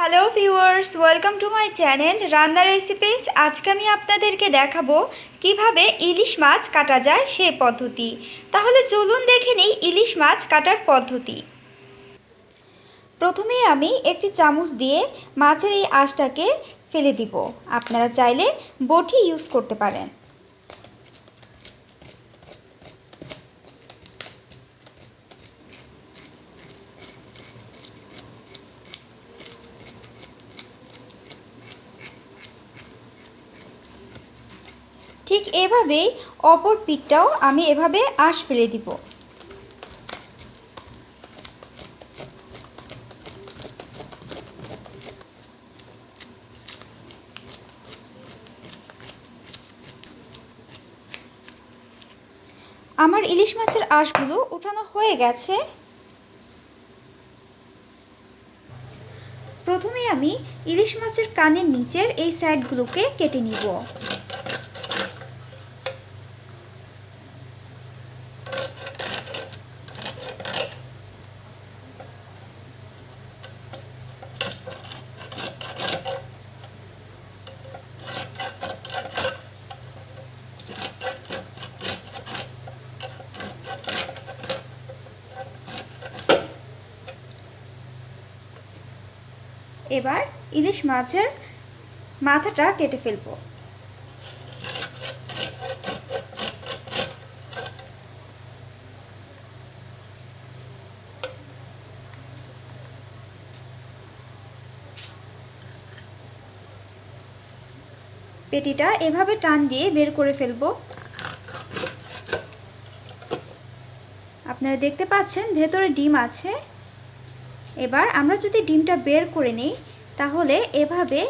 Hello viewers welcome to my channel রান্না recipes আজকে আমি আপনাদেরকে দেখাবো কীভাবে ইলিশ মাছ কাটা যায় সে পদ্ধতি। তাহলে চলুন দেখে নিই ইলিশ মাছ কাটার পদ্ধতি। প্রথমে আমি একটি চামচ দিয়ে মাছের এই আঁশটাকে ফেলে দিব। আপনারা চাইলে বটি ইউজ করতে পারেন। ঠিক এভাবেই অপর পিঠটাও আমি এভাবে আঁশ ফেলে দিব। আমার ইলিশ মাছের আঁশগুলো উঠানো হয়ে গেছে। প্রথমে আমি ইলিশ মাছের কানের নিচের এই সাইডগুলোকে কেটে নিব। এবার ইলিশ মাছের মাথাটা কেটে ফেলব। পেটিটা এভাবে টান দিয়ে বের করে ফেলব। আপনারা দেখতে পাচ্ছেন ভেতরে ডিম আছে। এবার আমরা যদি ডিমটা বের করে নিই, তাহলে এভাবে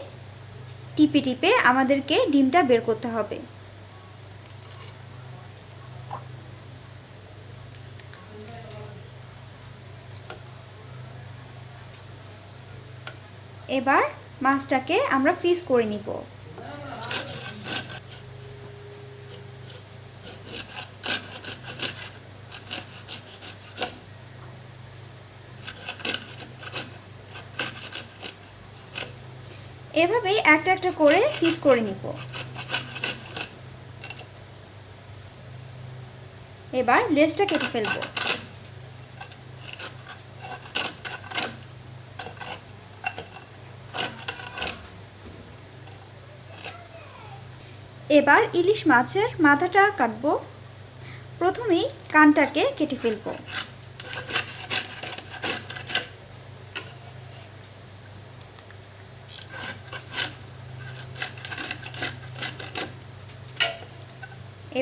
টিপে টিপে আমাদেরকে ডিমটা বের করতে হবে। এবার মাছটাকে আমরা ফিস করে নিব। এভাবেই একটা একটা করে পিস করে নিব। এবার লেজটা কেটে ফেলব। এবার ইলিশ মাছের মাথাটা কাটবো। প্রথমেই কানটাকে কেটে ফেলব।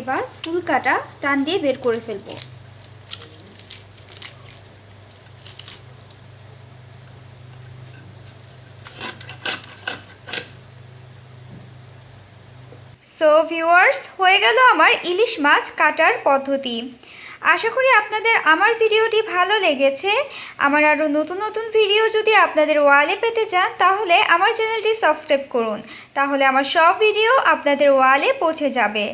এবার ফুল কাটা টান দিয়ে বের করে ফেলব। সো ভিউয়ার্স হয়ে গেল আমার ইলিশ মাছ কাটার পদ্ধতি। আশা করি আপনাদের আমার ভিডিওটি ভালো লেগেছে। আমার আরও নতুন নতুন ভিডিও যদি আপনাদের ওয়ালে পেতে চান, তাহলে আমার চ্যানেলটি সাবস্ক্রাইব করুন। তাহলে আমার সব ভিডিও আপনাদের ওয়ালে পৌঁছে যাবে।